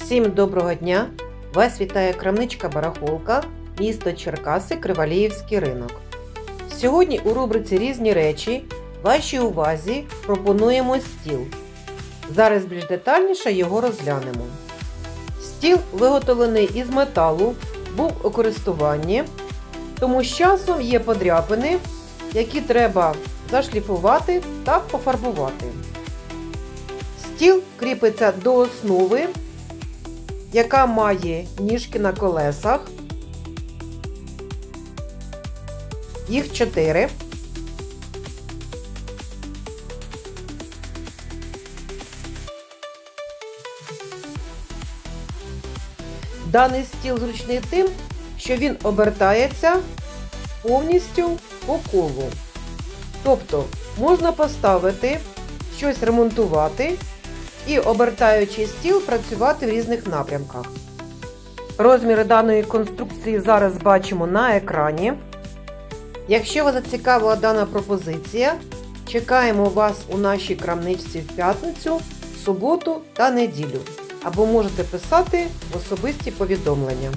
Всім доброго дня! Вас вітає крамничка Барахолка, місто Черкаси, Криваліївський ринок. Сьогодні у рубриці Різні речі вашій увазі пропонуємо стіл. Зараз більш детальніше його розглянемо. Стіл виготовлений із металу, був у користуванні, тому з часом є подряпини, які треба зашліфувати та пофарбувати. Стіл кріпиться до основи, яка має ніжки на колесах. Їх чотири. Даний стіл зручний тим, що він обертається повністю по колу. Тобто можна поставити щось ремонтувати і, обертаючи стіл, працювати в різних напрямках. Розміри даної конструкції зараз бачимо на екрані. Якщо вас зацікавила дана пропозиція, чекаємо вас у нашій крамничці в п'ятницю, суботу та неділю. Або можете писати в особисті повідомлення.